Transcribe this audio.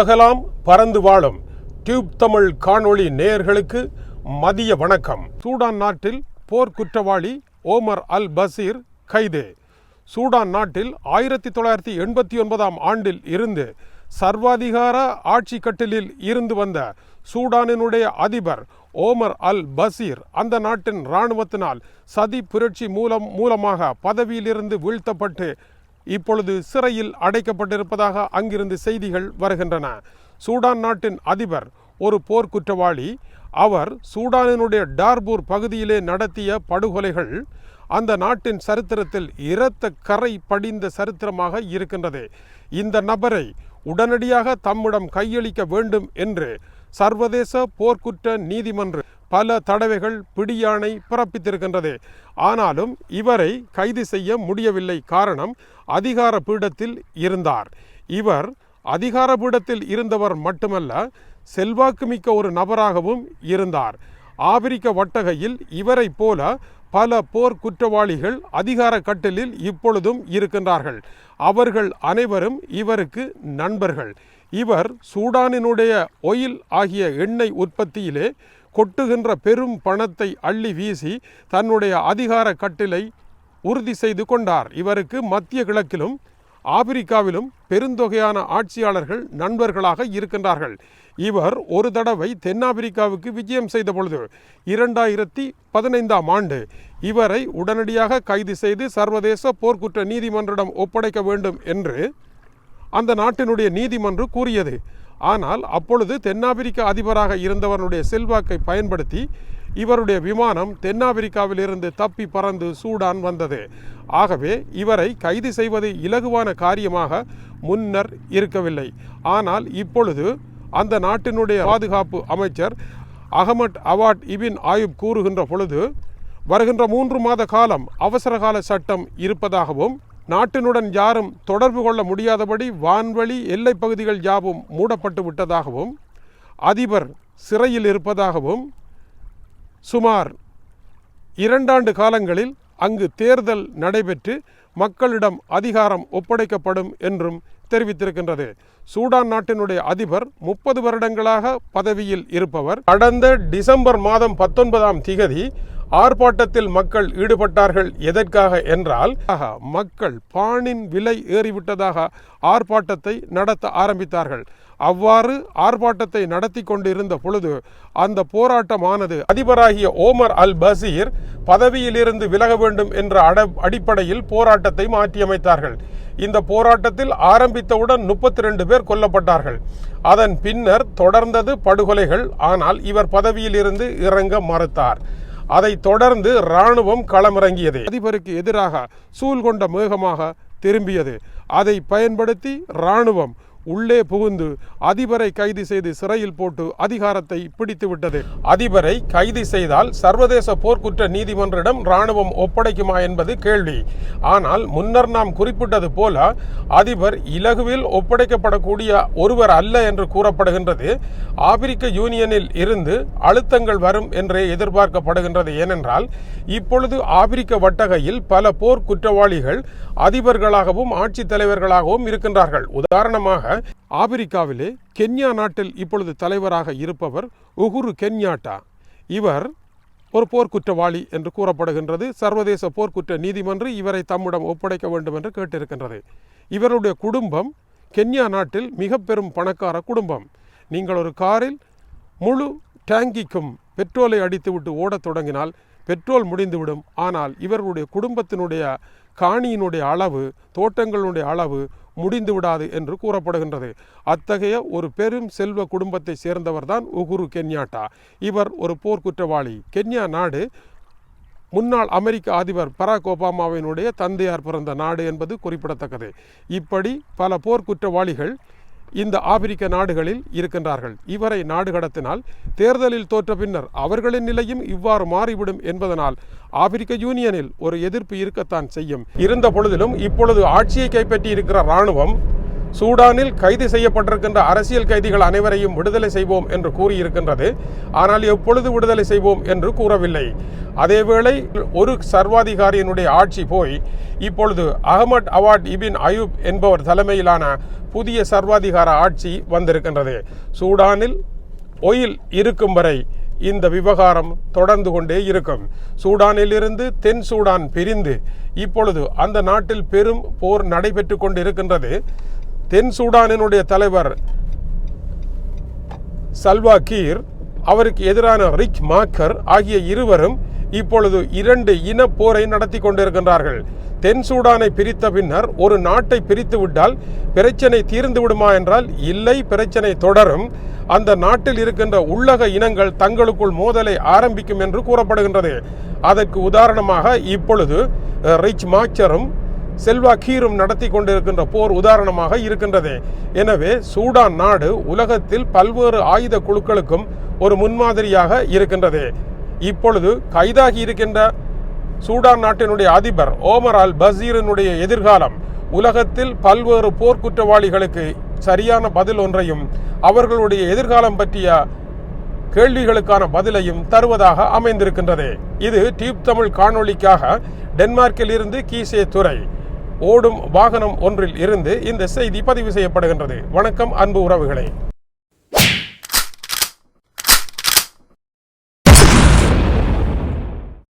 உலகலாம் பறந்து வாழும் டியூப் தமிழ் காணொளி நேயர்களுக்கு மதிய வணக்கம். சூடான் நாட்டில் போர் குற்றவாளி ஓமர் அல் பசீர் கைது. சூடான் நாட்டில் ஆயிரத்தி தொள்ளாயிரத்தி எண்பத்தி ஒன்பதாம் ஆண்டில் இருந்து சர்வாதிகார ஆட்சி கட்டிலில் இருந்து வந்த சூடானினுடைய அதிபர் ஓமர் அல் பசீர் அந்த நாட்டின் இராணுவத்தினால் சதி புரட்சி மூலம் மூலமாக பதவியிலிருந்து வீழ்த்தப்பட்டு இப்பொழுது சிறையில் அடைக்கப்பட்டிருப்பதாக அங்கிருந்து செய்திகள் வருகின்றன. சூடான் நாட்டின் அதிபர் ஒரு போர்க்குற்றவாளி அவர் சூடானினுடைய டார்பூர் பகுதியிலே நடத்திய படுகொலைகள் அந்த நாட்டின் சரித்திரத்தில் இரத்த கரை படிந்த சரித்திரமாக இருக்கின்றது. இந்த நபரை உடனடியாக தம்மிடம் கையளிக்க வேண்டும் என்று சர்வதேச போர்க்குற்ற நீதிமன்ற பல தடவைகள் பிடியாணை பிறப்பித்திருக்கின்றது. ஆனாலும் இவரை கைது செய்ய முடியவில்லை காரணம் அதிகார பீடத்தில் இருந்தார். இவர் அதிகார பீடத்தில் இருந்தவர் மட்டுமல்ல செல்வாக்குமிக்க ஒரு நபராகவும் இருந்தார். ஆபிரிக்க வட்டகையில் இவரைப் போல பல போர் குற்றவாளிகள் அதிகார கட்டலில் இப்பொழுதும் இருக்கின்றார்கள். அவர்கள் அனைவரும் இவருக்கு நண்பர்கள். இவர் சூடானினுடைய ஒயில் ஆகிய எண்ணெய் உற்பத்தியிலே கொட்டுகின்ற பெரும் பணத்தை அள்ளி வீசி தன்னுடைய அதிகார கட்டிலை உறுதி செய்து கொண்டார். இவருக்கு மத்திய கிழக்கிலும் ஆப்பிரிக்காவிலும் பெருந்தொகையான ஆட்சியாளர்கள் நண்பர்களாக இருக்கின்றார்கள். இவர் ஒரு தடவை தென்னாப்பிரிக்காவுக்கு விஜயம் செய்த பொழுது இரண்டாயிரத்தி பதினைந்தாம் ஆண்டு இவரை உடனடியாக கைது செய்து சர்வதேச போர்க்குற்ற நீதிமன்றிடம் ஒப்படைக்க வேண்டும் என்று அந்த நாட்டினுடைய நீதிமன்றம் கூறியது. ஆனால் அப்பொழுது தென்னாப்பிரிக்க அதிபராக இருந்தவனுடைய செல்வாக்கை பயன்படுத்தி இவருடைய விமானம் தென்னாப்பிரிக்காவிலிருந்து தப்பி பறந்து சூடான் வந்தது. ஆகவே இவரை கைது செய்வது இலகுவான காரியமாக முன்னர் இருக்கவில்லை. ஆனால் இப்பொழுது அந்த நாட்டினுடைய பாதுகாப்பு அமைச்சர் அகமட் அவாட் இபின் ஆயுப் கூறுகின்ற பொழுது வருகின்ற மூன்று மாத காலம் அவசரகால சட்டம் இருப்பதாகவும் நாட்டினுடன் யாரும் தொடர்பு கொள்ள முடியாதபடி வான்வழி எல்லைப் பகுதிகள் யாவும் மூடப்பட்டு விட்டதாகவும் அதிபர் சிறையில் இருப்பதாகவும் சுமார் இரண்டாண்டு காலங்களில் அங்கு தேர்தல் நடைபெற்று மக்களிடம் அதிகாரம் ஒப்படைக்கப்படும் என்றும் தெரிவித்திருக்கின்றது. சூடான் நாட்டினுடைய அதிபர் முப்பது வருடங்களாக பதவியில் இருப்பவர். கடந்த டிசம்பர் மாதம் பத்தொன்பதாம் திகதி ஆர்ப்பாட்டத்தில் மக்கள் ஈடுபட்டார்கள் எதற்காக என்றால் மக்கள் பானின் விலை ஏறிவிட்டதாக ஆர்ப்பாட்டத்தை நடத்த ஆரம்பித்தார்கள். அவ்வாறு ஆர்ப்பாட்டத்தை நடத்தி கொண்டிருந்த பொழுது அந்த போராட்டமானது அதிபராகிய ஓமர் அல் பசீர் பதவியிலிருந்து விலக வேண்டும் என்ற அட அடிப்படையில் போராட்டத்தை மாற்றியமைத்தார்கள். இந்த போராட்டத்தில் ஆரம்பித்தவுடன் முப்பத்தி ரெண்டு பேர் கொல்லப்பட்டார்கள். அதன் பின்னர் தொடர்ந்தது படுகொலைகள் ஆனால் இவர் பதவியில் இருந்து இறங்க மறுத்தார். அதை தொடர்ந்து இராணுவம் களமிறங்கியது. அதிபருக்கு எதிராக சூழ்கொண்ட மேகமாக திரும்பியது. அதை பயன்படுத்தி இராணுவம் உள்ளே புகுந்து அதிபரை கைது செய்து சிறையில் போட்டு அதிகாரத்தை பிடித்து விட்டது. அதிபரை கைது செய்தால் சர்வதேச போர்க்குற்ற நீதிமன்றிடம் இராணுவம் ஒப்படைக்குமா என்பது கேள்வி. ஆனால் முன்னர் நாம் குறிப்பிட்டது போல அதிபர் இலகுவில் ஒப்படைக்கப்படக்கூடிய ஒருவர் அல்ல என்று கூறப்படுகின்றது. ஆப்பிரிக்க யூனியனில் இருந்து அழுத்தங்கள் வரும் என்றே எதிர்பார்க்கப்படுகின்றது. ஏனென்றால் இப்பொழுது ஆப்பிரிக்க வட்டகையில் பல போர் குற்றவாளிகள் அதிபர்களாகவும் ஆட்சித் தலைவர்களாகவும் இருக்கின்றார்கள். உதாரணமாக ஆப்பிரிக்காவிலே கென்யா நாட்டில் இப்பொழுது தலைவராக இருப்பவர் உகுரு கென்யாட்டா. இவர் ஒரு போர்க்குற்றவாளி என்று கூறப்படுகின்றது. சர்வதேச போர்க்குற்ற நீதிமன்றம் இவரை தம்மிடம் ஒப்படைக்க வேண்டும் என்று கேட்டிருக்கின்றது. இவருடைய குடும்பம் கென்யா நாட்டில் மிக பெரும் பணக்கார குடும்பம். நீங்கள் ஒரு காரில் முழு டேங்கிக்கும் பெட்ரோலை அடித்துவிட்டு ஓடத் தொடங்கினால் பெட்ரோல் முடிந்துவிடும். ஆனால் இவர்களுடைய குடும்பத்தினுடைய காணியினுடைய அளவு தோட்டங்களுடைய அளவு முடிந்து விடாது என்று கூறப்படுகின்றது. அத்தகைய ஒரு பெரும் செல்வ குடும்பத்தை சேர்ந்தவர்தான் உகுரு கென்யாட்டா. இவர் ஒரு போர்க்குற்றவாளி. கென்யா நாடு முன்னாள் அமெரிக்க அதிபர் பராக் ஒபாமாவினுடைய தந்தையார் பிறந்த நாடு என்பது குறிப்பிடத்தக்கது. இப்படி பல போர்க்குற்றவாளிகள் இந்த ஆப்பிரிக்க நாடுகளில் இருக்கின்றார்கள். இவரை நாடு கடத்தினால் தேர்தலில் தோற்ற பின்னர் அவர்களின் நிலையும் இவ்வாறு மாறிவிடும் என்பதனால் ஆப்பிரிக்க யூனியனில் ஒரு எதிர்ப்பு இருக்கத்தான் செய்யும். இருந்த பொழுதிலும் இப்பொழுது ஆட்சியை கைப்பற்றி இருக்கிற இராணுவம் சூடானில் கைது செய்யப்பட்டிருக்கின்ற அரசியல் கைதிகள் அனைவரையும் விடுதலை செய்வோம் என்று கூறியிருக்கின்றது. ஆனால் எப்பொழுது விடுதலை செய்வோம் என்று கூறவில்லை. அதேவேளை ஒரு சர்வாதிகாரியினுடைய ஆட்சி போய் இப்பொழுது அகமட் அவாட் இபின் அயூப் என்பவர் தலைமையிலான புதிய சர்வாதிகார ஆட்சி வந்திருக்கின்றது. சூடானில் ஒயில் இருக்கும் வரை இந்த விவகாரம் தொடர்ந்து கொண்டே இருக்கும். சூடானிலிருந்து தென் சூடான் பிரிந்து இப்பொழுது அந்த நாட்டில் பெரும் போர் நடைபெற்று கொண்டிருக்கின்றது. தென் சூடானினுடைய தலைவர் சல்வா கீர் அவருக்கு எதிரான ரிக் மாக்கர் ஆகிய இருவரும் இப்பொழுது இரண்டு இன போரை நடத்தி கொண்டிருக்கின்றார்கள். தென் சூடானை பிரித்த பின்னர் ஒரு நாட்டை பிரித்து விட்டால் பிரச்சனை தீர்ந்து விடுமா என்றால் இல்லை பிரச்சனை தொடரும். அந்த நாட்டில் இருக்கின்ற உள்ளக இனங்கள் தங்களுக்குள் மோதலை ஆரம்பிக்கும் என்று கூறப்படுகின்றது. அதற்கு உதாரணமாக இப்பொழுது ரிச் மாச்சரும் செல்வா கீரும் நடத்தி கொண்டிருக்கின்ற போர் உதாரணமாக இருக்கின்றது. எனவே சூடான் நாடு உலகத்தில் பல்வேறு ஆயுத குழுக்களுக்கும் ஒரு முன்மாதிரியாக இருக்கின்றது. இப்பொழுது கைதாகி இருக்கின்ற சூடான் நாட்டினுடைய அதிபர் ஓமர் அல் பசீரனுடைய எதிர்காலம் உலகத்தில் பல்வேறு போர்க்குற்றவாளிகளுக்கு சரியான பதில் ஒன்றையும் அவர்களுடைய எதிர்காலம் பற்றிய கேள்விகளுக்கான பதிலையும் தருவதாக அமைந்திருக்கின்றது. இது டியூப் தமிழ் காணொளிக்காக டென்மார்க்கில் இருந்து கீசே துறை ஓடும் வாகனம் ஒன்றில் இருந்து இந்த செய்தி பதிவு செய்யப்படுகின்றது. வணக்கம் அன்பு உறவுகளே.